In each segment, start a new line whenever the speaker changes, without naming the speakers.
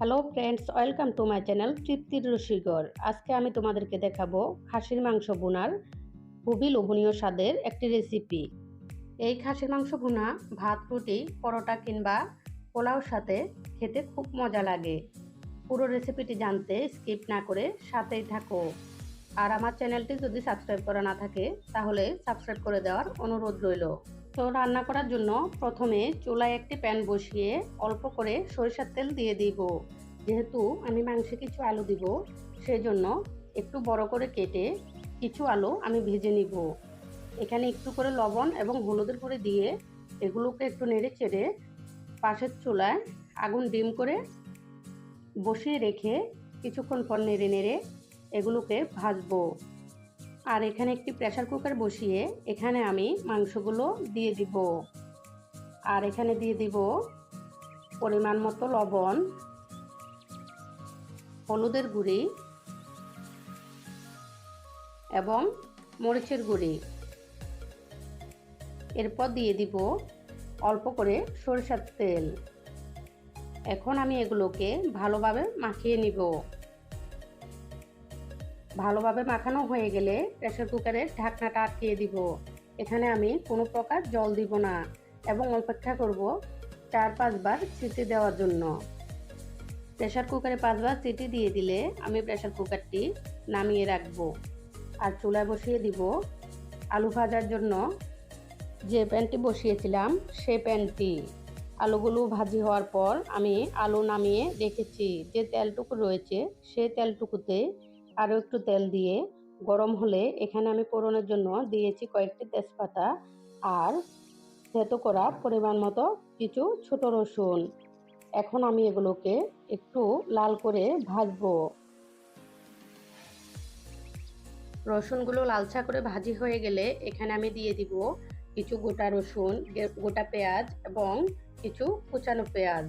Hello friends welcome to my channel তৃপ্তির রসিগর আজকে আমি তোমাদেরকে দেখাবো খাসির মাংস বোনার খুবই লোভনীয় স্বাদের একটি রেসিপি এই খাসির মাংস ভুনা, ভাত, রুটি, পরোটা কিংবা পোলাওর সাথে খেতে খুব মজা লাগে। পুরো রেসিপিটি জানতে স্কিপ না করে সাথেই থাকো। আর আমার চ্যানেলটি যদি সাবস্ক্রাইব করা না থাকে, তাহলে সাবস্ক্রাইব করে দেওয়ার অনুরোধ রইল। তো রান্না করার জন্য প্রথমে চুলায় একটি প্যান বসিয়ে অল্প করে সরিষার তেল দিয়ে দিব। যেহেতু আমি মাংসে কিছু আলু দিব সেই জন্য একটু বড় করে কেটে কিছু আলু আমি ভেজে নিব। এখানে একটু করে লবণ এবং হলুদের করে দিয়ে এগুলোকে একটু নেড়ে চেড়ে পাশের চুলায় আগুন ডিম করে বসিয়ে রেখে কিছুক্ষণ পর নেড়ে নেড়ে এগুলোকে ভাজবো। আর এখানে একটি প্রেশার কুকার বসিয়ে এখানে আমি মাংসগুলো দিয়ে দিব। আর এখানে দিয়ে দিব পরিমাণ মতো লবণ, হলুদের গুঁড়ি এবং মরিচের গুঁড়ি। এরপর দিয়ে দিব অল্প করে সরিষার তেল। এখন আমি এগুলোকে ভালোভাবে মাখিয়ে নিব। ভালোভাবে মাখানো হয়ে গেলে প্রেসার কুকারের ঢাকনাটা আটকিয়ে দিব। এখানে আমি কোনো প্রকার জল দিব না এবং অপেক্ষা করব চার পাঁচবার সিটি দেওয়ার জন্য। প্রেসার কুকারে পাঁচবার সিটি দিয়ে দিলে আমি প্রেসার কুকারটি নামিয়ে রাখব আর চুলায় বসিয়ে দিব আলু ভাজার জন্য। যে প্যানটি বসিয়েছিলাম সেই প্যানটি। আলুগুলো ভাজি হওয়ার পর আমি আলু নামিয়ে রেখেছি। যে তেলটুকু রয়েছে সেই তেলটুকুতে আরও একটু তেল দিয়ে গরম হলে এখানে আমি পোড়নের জন্য দিয়েছি কয়েকটি তেজপাতা আর থেতো করা পরিমাণ মতো কিছু ছোট রসুন। এখন আমি এগুলোকে একটু লাল করে ভাজবো। রসুনগুলো লালচা করে ভাজি হয়ে গেলে এখানে আমি দিয়ে দিব কিছু গোটা রসুন গোটা পেঁয়াজ এবং কিছু কুচানো পেঁয়াজ।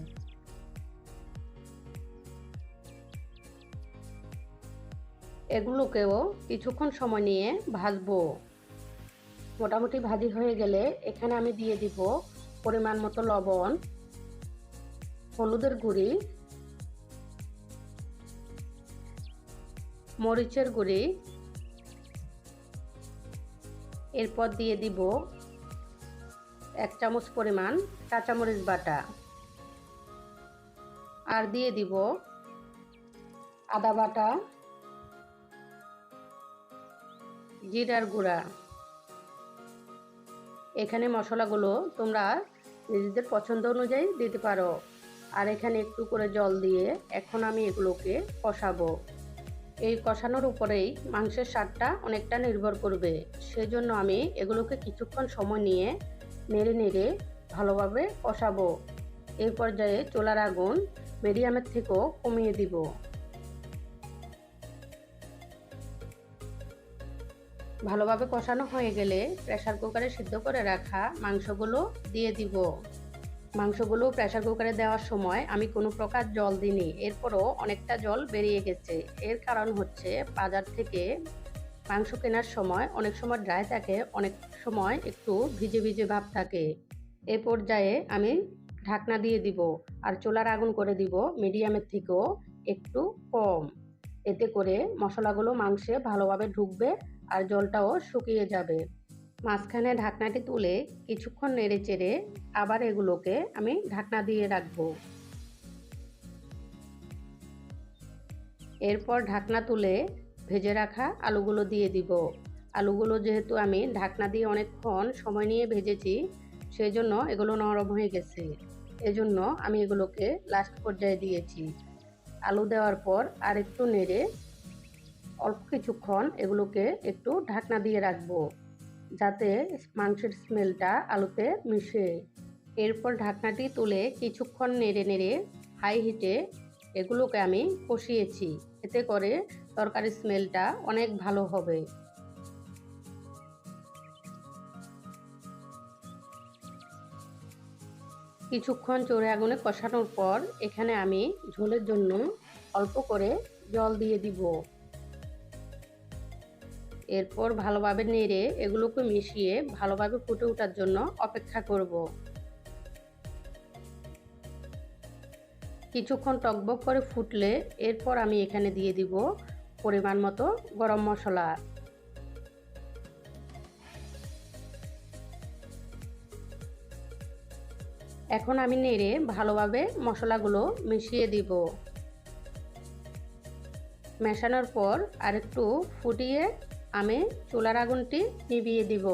এগুলোকেও কিছুক্ষণ সময় নিয়ে ভাজবো। মোটামুটি ভাজি হয়ে গেলে এখানে আমি দিয়ে দিব পরিমাণ মতো লবণ, হলুদের গুঁড়ি, মরিচের গুঁড়ি, এরপর দিয়ে দিব এক চামচ পরিমাণ কাঁচামরিচ বাটা। আর দিয়ে দিব আদা বাটা জিরার গুঁড়া। এখানে মশলাগুলো তোমরা নিজেদের পছন্দ অনুযায়ী দিতে পারো। আর এখানে একটু করে জল দিয়ে এখন আমি এগুলোকে কষাবো। এই কষানোর উপরেই মাংসের স্বাদটা অনেকটা নির্ভর করবে। সেজন্য আমি এগুলোকে কিছুক্ষণ সময় নিয়ে নেড়ে নেড়ে ভালোভাবে কষাবো। এই পর্যায়ে চোলার আগুন মিডিয়ামের থেকেও কমিয়ে দিব। ভালোভাবে কষানো হয়ে গেলে প্রেসার কুকারে সিদ্ধ করে রাখা মাংসগুলো দিয়ে দিব। মাংসগুলো প্রেসার কুকারে দেওয়ার সময় আমি কোনো প্রকার জল দিইনি, এরপরও অনেকটা জল বেরিয়ে গেছে। এর কারণ হচ্ছে বাজার থেকে মাংস কেনার সময় অনেক সময় ড্রাই থাকে, অনেক সময় একটু ভিজে ভিজে ভাব থাকে। এ পর্যায়ে আমি ঢাকনা দিয়ে দিব আর চোলার আগুন করে দিব মিডিয়ামের থেকেও একটু কম। এতে করে মশলাগুলো মাংসে ভালোভাবে ঢুকবে আর জলটাও শুকিয়ে যাবে। মাঝখানে ঢাকনাটি তুলে কিছুক্ষণ নেড়ে চেড়ে আবার এগুলোকে আমি ঢাকনা দিয়ে রাখব। এরপর ঢাকনা তুলে ভেজে রাখা আলুগুলো দিয়ে দিব। আলুগুলো যেহেতু আমি ঢাকনা দিয়ে অনেকক্ষণ সময় নিয়ে ভেজেছি সেই জন্য এগুলো নরম হয়ে গেছে। এজন্য আমি এগুলোকে লাস্ট পর্যায়ে দিয়েছি। আলু দেওয়ার পর আর একটু নেড়ে অল্প কিছুক্ষণ এগুলোকে একটু ঢাকনা দিয়ে রাখব, যাতে মাংসের স্মেলটা আলুতে মিশে। এরপর ঢাকনাটি তুলে কিছুক্ষণ নেড়ে নেড়ে হাই হিটে এগুলোকে আমি কষিয়েছি, এতে করে তরকারির স্মেলটা অনেক ভালো হবে। কিছুক্ষণ চোরে আগুনে কষানোর পর এখানে আমি ঝোলের জন্য অল্প করে জল দিয়ে দিব। এরপর ভালোভাবে নেড়ে এগুলোকে মিশিয়ে ভালোভাবে ফুটে ওঠার জন্য অপেক্ষা করব। কিছুক্ষণ টকবক করে ফুটলে এরপর আমি এখানে দিয়ে দিব পরিমাণ মতো গরম মশলা। এখন আমি নেড়ে ভালোভাবে মশলাগুলো মিশিয়ে দিব। মেশানোর পর আরেকটু ফুটিয়ে আমি চুলার আগুনটি নিভিয়ে দিব।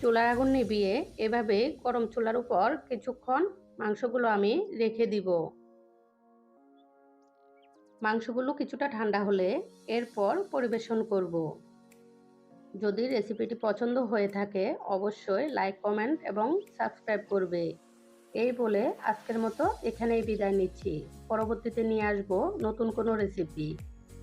চুলার আগুন নিভিয়ে এভাবে গরম চুলার উপর কিছুক্ষণ মাংসগুলো আমি রেখে দিব। মাংসগুলো কিছুটা ঠান্ডা হলে এরপর পরিবেশন করব। যদি রেসিপিটি পছন্দ হয়ে থাকে, অবশ্যই লাইক, কমেন্ট এবং সাবস্ক্রাইব করবে। এই বলে আজকের মতো এখানেই বিদায় নিচ্ছি। পরবর্তীতে নিয়ে আসব নতুন কোনো রেসিপি